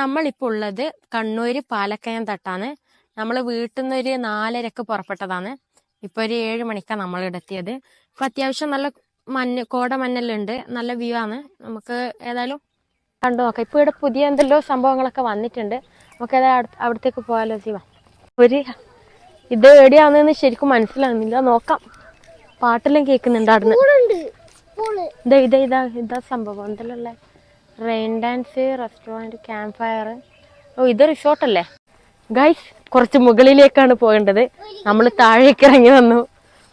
നമ്മളിപ്പോൾ ഉള്ളത് കണ്ണൂര് പാലക്കയം തട്ടാണ്. നമ്മൾ വീട്ടിൽ നിന്ന് ഒരു നാലരക്ക് പുറപ്പെട്ടതാണ്. ഇപ്പൊ ഒരു ഏഴ് മണിക്കാണ് നമ്മൾ ഇവിടെ എത്തിയത് ഇപ്പൊ അത്യാവശ്യം നല്ല മഞ്ഞ് കോട മഞ്ഞെല്ലാം നല്ല വ്യൂ ആണ്. നമുക്ക് ഏതായാലും കണ്ടു നോക്കാം. ഇപ്പൊ ഇവിടെ പുതിയ എന്തെല്ലോ സംഭവങ്ങളൊക്കെ വന്നിട്ടുണ്ട്. നമുക്ക് ഏതായാലും അവിടത്തേക്ക് പോയാലോ ജീവ? ഒരു ഇത് എവിടെയാണെന്ന് ശരിക്കും മനസ്സിലാകുന്നില്ല നോക്കാം. പാട്ടെല്ലാം കേൾക്കുന്നുണ്ട് അവിടുന്ന്. ഇതാ ഇതാ ഇതാ ഇതാ സംഭവം. എന്തെല്ലാം rain dance restaurant camp fire ഓ ഇത് റിസോർട്ടല്ലേ ഗൈസ് കുറച്ച് മുകളിലേക്കാണ് പോകേണ്ടത്. നമ്മൾ താഴേക്ക് ഇറങ്ങി വന്നു.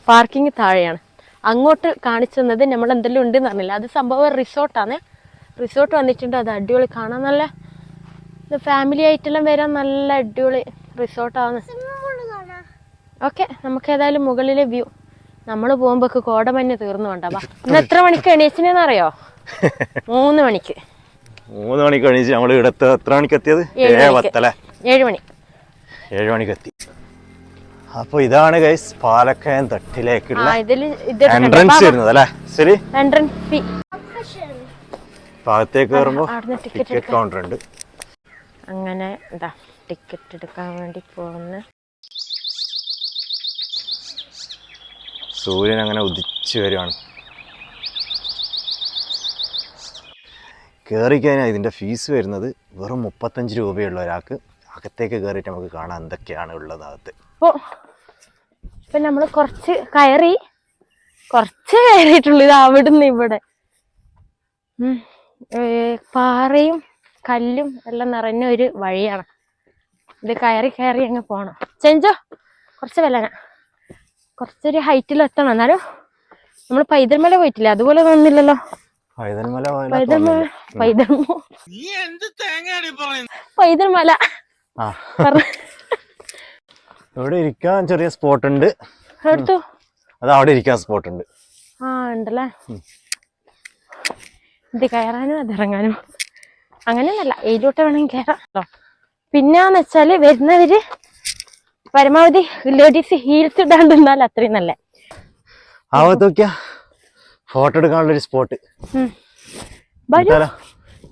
പാർക്കിംഗ് താഴെയാണ്. അങ്ങോട്ട് കാണിച്ചു തന്നത് നമ്മൾ എന്തെല്ലാം ഉണ്ടെന്ന് പറഞ്ഞില്ല അത് സംഭവം റിസോർട്ടാണ് റിസോർട്ട് വന്നിട്ടുണ്ട്. അത് അടിപൊളി. കാണാൻ നല്ല ഫാമിലി ആയിട്ടെല്ലാം വരാൻ നല്ല അടിപൊളി റിസോർട്ടാണ് ഓക്കെ നമുക്ക് ഏതായാലും മുകളിലെ വ്യൂ നമ്മൾ പോകുമ്പോഴേക്ക് കോടമഞ്ഞ് തീർന്നു കൊണ്ടാ ഇന്ന് എത്ര മണിക്ക് എണീച്ചിനെന്നറിയോ? മൂന്ന് മണിക്ക്. മൂന്ന് മണി കഴിഞ്ഞ് നമ്മൾ ഇടത്ത് എത്ര മണിക്ക് എത്തിയത്? ഏഴ്. പത്തല്ലേ? ഏഴ് മണി. ഏഴ് മണിക്ക് എത്തി. അപ്പൊ ഇതാണ് ഗൈസ് പാലക്കയം തട്ടിലേക്കുള്ള എൻട്രൻസ് വരുന്നത് അല്ലേ ശരി. ഭാഗത്തേക്ക് കയറുമ്പോ ടിക്കറ്റ് കൗണ്ടർ ഉണ്ട്. അങ്ങനെ എന്താ ടിക്കറ്റ് എടുക്കാൻ വേണ്ടി പോകുന്ന. സൂര്യൻ അങ്ങനെ ഉദിച്ചു വരുവാണ് കയറി കഴിഞ്ഞാൽ ഇതിന്റെ ഫീസ് വരുന്നത് വെറും മുപ്പത്തഞ്ച് രൂപയുള്ള ഒരാൾക്ക്. അകത്തേക്ക് കയറിയിട്ട് നമുക്ക് കാണാൻ എന്തൊക്കെയാണ് ഉള്ളത് അകത്ത്. ഇപ്പോൾ ഇപ്പം നമ്മൾ കുറച്ച് കയറി കുറച്ച് കയറിയിട്ടുള്ളൂ ഇത് അവിടുന്ന് ഇവിടെ. പാറയും കല്ലും എല്ലാം നിറഞ്ഞ ഒരു വഴിയാണ്. ഇത് കയറി കയറി അങ്ങ് പോകണം ചെഞ്ചോ കുറച്ച് വിലന കുറച്ചൊരു ഹൈറ്റിൽ എത്തണം. എന്നാലും നമ്മൾ പൈതൽമല പോയിട്ടില്ല? അതുപോലെ തോന്നുന്നില്ലല്ലോ പൈതൽമല നീ എന്ത് തോന്നില്ല. പൈതൽമോ പൈതൽമല. ആ. ഇവിടെ ഇരിക്കാൻ ചെറിയ സ്പോട്ട് ഉണ്ട് എടുത്തു അത് അവിടെ ഇരിക്കാൻ സ്പോട്ട് ഉണ്ട് ആ ഉണ്ടല്ലേ? ഇത് കയറാനും അത് ഇറങ്ങാനും. അങ്ങനെയൊന്നല്ല ഏതിലോട്ട് വേണമെങ്കിൽ കയറാം. പിന്നെന്ന് വെച്ചാൽ വരുന്നവര് പരമാവധി ലേഡീസ് ഹീൽസ് ഇടാണ്ടിരുന്നാൽ അത്രയും നല്ല. ആവത്ത് നോക്കിയാ ഫോട്ടോ എടുക്കാനുള്ള ഒരു സ്പോട്ട് എടുത്താലോ?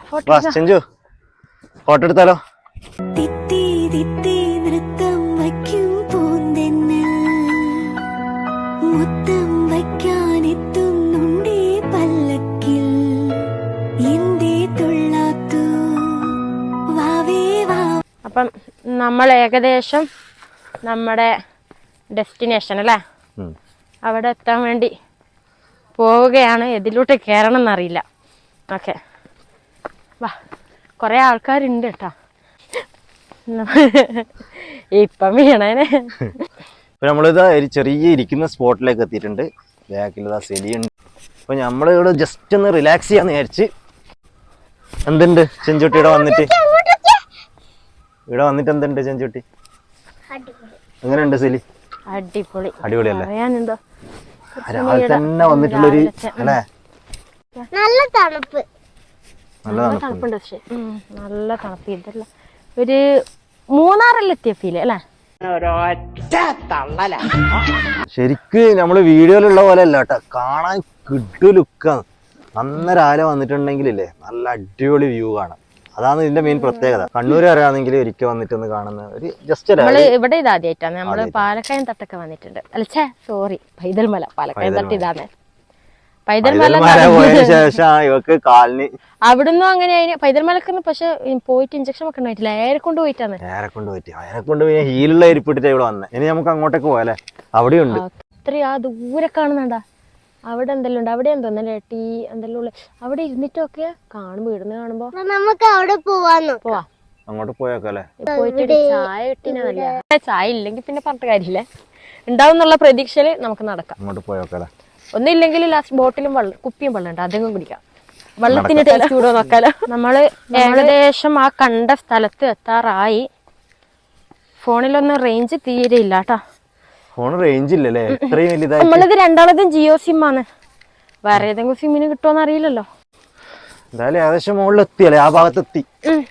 ഫോട്ടോ ചെഞ്ചു. ഫോട്ടോ എടുത്താലോ? അപ്പം നമ്മൾ ഏകദേശം നമ്മുടെ ഡെസ്റ്റിനേഷൻ അല്ലേ? അവിടെ എത്താൻ വേണ്ടി പോവുകയാണ്. എതിലോട്ട് കയറണം എന്നറിയില്ല ഓക്കെ. വാ. കുറേ ആൾക്കാരുണ്ട് കേട്ടോ ഇപ്പം വീണേനെ. ഇപ്പൊ നമ്മളിതാ ഒരു ചെറിയ ഇരിക്കുന്ന സ്പോട്ടിലേക്ക് എത്തിയിട്ടുണ്ട്. ബാക്കിൽ ഇതാ സെലിയുണ്ട്. അപ്പൊ നമ്മൾ ഇവിടെ ജസ്റ്റ് ഒന്ന് റിലാക്സ് ചെയ്യാന്ന് വിചാരിച്ച് എന്തുണ്ട് ചെഞ്ചുട്ടി ഇവിടെ വന്നിട്ട്? ഇവിടെ വന്നിട്ട് എന്തുണ്ട് ചെഞ്ചുട്ടി? എങ്ങനെയുണ്ട് സെലി? അടിപൊളി. അടിപൊളിയല്ലേ? രാവിലെ തന്നെ വന്നിട്ടുള്ളൊരു അല്ലേ? നല്ല തണുപ്പ്. നല്ല തണുപ്പുണ്ട്. പക്ഷെ. നല്ല തണുപ്പ്. ഇതല്ല ഒരു മൂന്നാറിലെത്തിയ ഫീൽ അല്ലേ? ശരിക്ക് നമ്മൾ വീഡിയോയിലുള്ള പോലെ അല്ല കേട്ടോ. കാണാൻ കിട്ടു ലുക്കാണ്. നന്ന രാവിലെ വന്നിട്ടുണ്ടെങ്കിലേ നല്ല അടിപൊളി വ്യൂ കാണാം. അതാണ് ഇതിന്റെ മെയിൻ പ്രത്യേകത. കണ്ണൂർ അറിയാണെങ്കിൽ ഒരിക്കൽ വന്നിട്ടൊന്ന് കാണുന്ന ഒരു ജസ്റ്റ് നമ്മൾ ഇവിടെ ഇതാദ്യമായിട്ടാണ് നമ്മൾ പാലക്കയം തട്ടൊക്കെ വന്നിട്ടുണ്ട്. അല്ലേ സോറി പൈതൽമല. പാലക്കയം തട്ട്. ഇതാണ് പൈതൽമല ഇവക്ക് കാലിന് അവിടുന്ന് അങ്ങനെ പൈതൽമലക്ക് പക്ഷെ പോയിട്ട് ഇഞ്ചക്ഷൻ ഒക്കെ ഉണ്ടായിട്ടില്ല. ഏറെ കൊണ്ട് പോയിട്ടാണ് കൊണ്ട് കൊണ്ട് പോയി ഹീലുള്ള ഇരിപ്പിട്ടിട്ട് ഇവിടെ വന്നെ. ഇനി നമുക്ക് അങ്ങോട്ടേക്ക് പോയാലേ? അവിടെയുണ്ട്. അത്രയും ആ ദൂരെ കാണുന്നുണ്ടാ? അവിടെ എന്തെല്ലാം ഉണ്ട്? അവിടെ എന്തോന്നല്ലേ ടീ എന്തെല്ലാം ഉള്ള? അവിടെ ഇരുന്നിട്ടൊക്കെ കാണുമ്പോ ഇടുന്ന് കാണുമ്പോ നമുക്ക് അവിടെ പോവാന്ന് പോവാ. അങ്ങോട്ട് പോയേക്കല്ലേ? പോയിട്ട് ചായ കിട്ടിനല്ല ചായ ഇല്ലെങ്കിൽ പിന്നെ പറഞ്ഞ കാര്യമില്ല. ഉണ്ടാവും എന്നുള്ള പ്രതീക്ഷയിൽ നമുക്ക് നടക്കാം. അങ്ങോട്ട് പോയേക്കല്ലേ? ഒന്നില്ലെങ്കിൽ ലാസ്റ്റ് ബോട്ടിലും വെള്ളം കുപ്പിയും വെള്ളം ഉണ്ട്. അതെങ്കിലും കുടിക്കാം. വെള്ളത്തിന് ടേസ്റ്റ് കൂടോ നോക്കാലോ. നമ്മൾ ഏകദേശം ആ കണ്ട സ്ഥലത്ത് എത്താറായി. ഫോണിലൊന്നും റേഞ്ച് തീരെ ഇല്ല കേട്ടാ ഫോൺ റേഞ്ച് ഇല്ലല്ലേ? ഇത്രയും വലുതായി നമ്മളിത് രണ്ടാമതും ജിയോ സിം ആണ്. വേറെ ഏതെങ്കിലും സിമ്മിന് കിട്ടുമോന്ന് അറിയില്ലല്ലോ. എന്തായാലും ഏകദേശം മുകളിൽ എത്തിയല്ലേ ആ ഭാഗത്ത് എത്തി ഉം.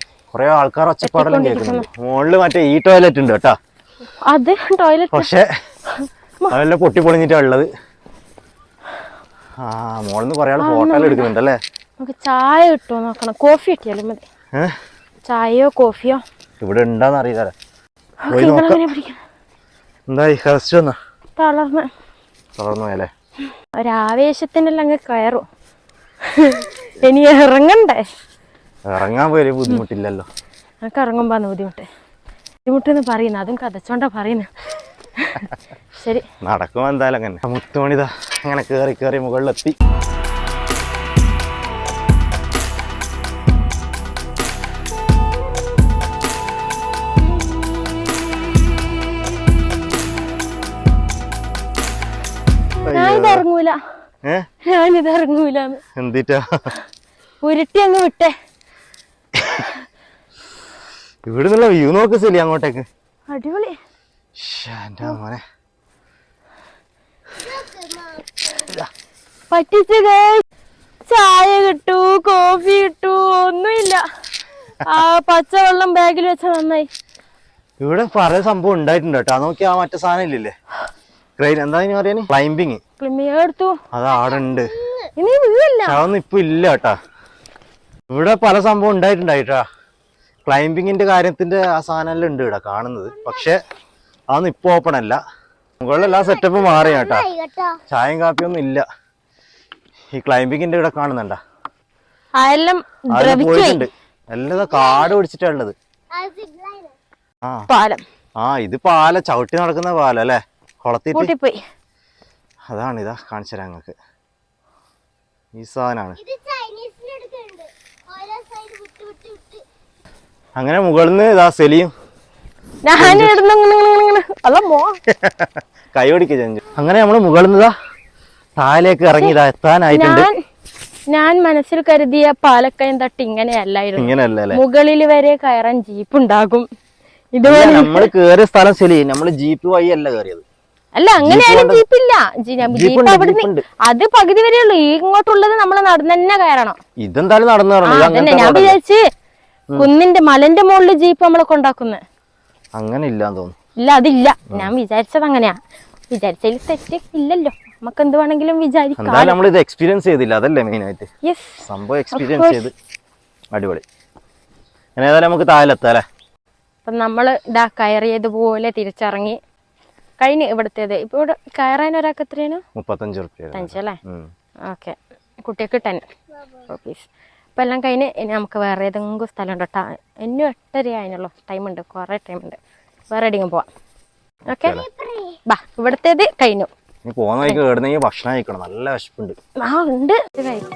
ആൾക്കാർ ഒച്ചപ്പാടെല്ലാം കേൾക്കുന്നു മുകളിൽ മറ്റേ ഈ ടോയ്ലറ്റ് ഉണ്ട് കേട്ടാ. അത് ടോയ്ലറ്റ് പക്ഷെ അതെല്ലാം പൊട്ടി പൊളിഞ്ഞിട്ടാ ഉള്ളത്. ആ മോളിന്ന് കൊറേ ആൾ ഫോട്ടോ എടുക്കുന്നുണ്ട് അല്ലേ നമുക്ക് ചായ കിട്ടുമോ നോക്കണം. കോഫി കിട്ടിയാലും മതി. ചായയോ കോഫിയോ? ഇവിടെ ഉണ്ടാന്ന് അറിയില്ല പോയി ഒക്കെ നോക്കാം ഇങ്ങളെങ്ങനെ പിടിക്കണം എന്തായി ഹെസ്റ്റ് വന്നാ തളർന്ന്. തളർന്നു പോയല്ലേ ഒരാവേശത്തിനെല്ലാം അങ്ങ് കയറും. ഇനി ഇറങ്ങണ്ടേ? ഇറങ്ങാൻ പോയൊരു ബുദ്ധിമുട്ടില്ലല്ലോ. എനിക്ക് ഇറങ്ങുമ്പോന്ന് ബുദ്ധിമുട്ട്. ബുദ്ധിമുട്ടെന്ന് പറയുന്നു അതും കഥച്ചോണ്ടാ പറയുന്നു. ശരി. നടക്കുമ്പോ എന്തായാലും അങ്ങനെ. മുത്തുമണിതാ അങ്ങനെ കേറി കേറി മുകളിലെത്തി. ഇറങ്ങൂല. ഞാനിത് ഇറങ്ങൂല എന്തിട്ടാ? ഉരുട്ടി അങ്ങ് വിട്ടേ. ഇവിടെ നിന്നുള്ള വ്യൂ നോക്ക് ശരി അങ്ങോട്ടേക്ക്. അടിപൊളി. മോനെ. പറ്റിച്ച് ചായ കിട്ടു കോഫി കിട്ടു ഒന്നുമില്ല. ആ പച്ചവെള്ളം ബാഗിൽ വെച്ച നന്നായി. ഇവിടെ പല സംഭവം ഉണ്ടായിട്ടുണ്ട് കേട്ടോ. നോക്കി ആ മറ്റേ സാധനം ഇല്ലല്ലേ? ക്രെയിൻ എന്താ ഇനി പറയാന്? ക്ലൈംബിങ് എടുത്തു. അത് ആടെ ഇനി വീഴല്ല. അതൊന്നും ഇപ്പൊ ഇല്ല കേട്ടാ. ഇവിടെ പല സംഭവം ഉണ്ടായിട്ടുണ്ടായിട്ടാ. ക്ലൈംബിങ്ങിന്റെ കാര്യത്തിന്റെ ആ ഉണ്ട് ഇവിടെ കാണുന്നത്. പക്ഷെ അതൊന്നും ഇപ്പൊ ഓപ്പൺ അല്ല. മുകളിലെല്ലാ സെറ്റപ്പ് മാറി കേട്ടാ. ചായയും കാപ്പിയൊന്നും ഇല്ല. ഈ ക്ലൈംബിങ്ങിന്റെ ഇവിടെ കാണുന്നുണ്ടാ. പോയിട്ടുണ്ട്. എല്ലാം കാട് പിടിച്ചിട്ടാ ഉള്ളത്. ആ ആ ഇത് പാല. ചവിട്ടി നടക്കുന്ന പാല അല്ലേ? കൊളത്തിട്ട് പോയി അതാണ് ഇതാ കാണിച്ചു തരാം നിങ്ങൾക്ക് ഈ സാധനമാണ് ഇത് ചൈനീസിൽ എടുക്കുന്നുണ്ട്. ഓരോ സൈഡ് വിട്ട് വിട്ട് വിട്ട്. അങ്ങനെ മുകളിൽ നിന്ന് ഇതാ സെലിയും. കൈ പിടിക്കുക ചെഞ്ചു അങ്ങനെ നമ്മൾ മുകളിൽ നിന്ന് ഇതാ താഴേക്ക് ഇറങ്ങി ഇതാ എത്താനായിട്ടുണ്ട്. ഞാൻ മനസ്സിൽ കരുതിയ പാലക്കയം തട്ട് ഇങ്ങനെയല്ലായിരുന്നു. ഇങ്ങനെയല്ല അല്ലേ മുകളിൽ വരെ കയറാൻ ജീപ്പ് ഉണ്ടാകും. ഇതുപോലെ നമ്മൾ കേറിയ സ്ഥലം ശരി. നമ്മൾ ജീപ്പ് വഴിയല്ല കയറിയത് അല്ല അങ്ങനെയാണ് ജീപ്പില്ല. ജീപ്പ് അവിടുന്ന്. അത് പകുതി വരെ ഉള്ളൂ. ഈ ഇങ്ങോട്ടുള്ളത് നമ്മൾ നടന്ന് തന്നെ കയറണം. ഇതെന്തായാലും നടന്നു ഞാൻ. വിചാരിച്ച് കുന്നിന്റെ മലന്റെ മുകളിൽ ജീപ്പ് നമ്മളെ കൊണ്ടാക്കുന്നത് അങ്ങനെ ഇല്ല തോന്നുന്നു. ഇല്ല അതില്ല. ഞാൻ വിചാരിച്ചത് അങ്ങനെയാ. വിചാരിച്ചതിൽ തെറ്റ് ഇല്ലല്ലോ നമുക്ക് എന്ത് വേണമെങ്കിലും വിചാരിക്കാം. നമ്മൾ ഇത് എക്സ്പീരിയൻസ് ചെയ്തില്ല. അതല്ലേ മെയിൻ ആയിട്ട്. സംഭവം എക്സ്പീരിയൻസ് ചെയ്ത്. അടിപൊളി. ഏതായാലും നമുക്ക് താഴെത്താം അല്ലേ? അപ്പൊ നമ്മൾ ഇതാ കയറിയതുപോലെ തിരിച്ചിറങ്ങി. കഴിഞ്ഞ് ഇവിടുത്തേത്. ഇപ്പൊ ഇവിടെ കയറാൻ ഒരാൾക്ക് എത്രയാണ്? മുപ്പത്തഞ്ച് അല്ലേ ഓക്കെ. കുട്ടിയൊക്കെ ടെൻ. റുപ്പീസ് അപ്പം എല്ലാം കഴിഞ്ഞ് ഇനി നമുക്ക് വേറെ ഏതെങ്കിലും സ്ഥലം ഉണ്ട് കേട്ടോ എന്നും എട്ടര ആയിരുന്നല്ലോ ടൈമുണ്ട് കുറേ ടൈമുണ്ട് വേറെ എവിടെയെങ്കിലും പോവാം. ഓക്കെ? ബാ ഇവിടുത്തേത് കഴിഞ്ഞു. പോകുന്ന വഴിക്ക് കേടുന്നെങ്കിൽ ഭക്ഷണം കഴിക്കണം. നല്ല വിശപ്പുണ്ട്. ആ ഉണ്ട്. കഴിക്കും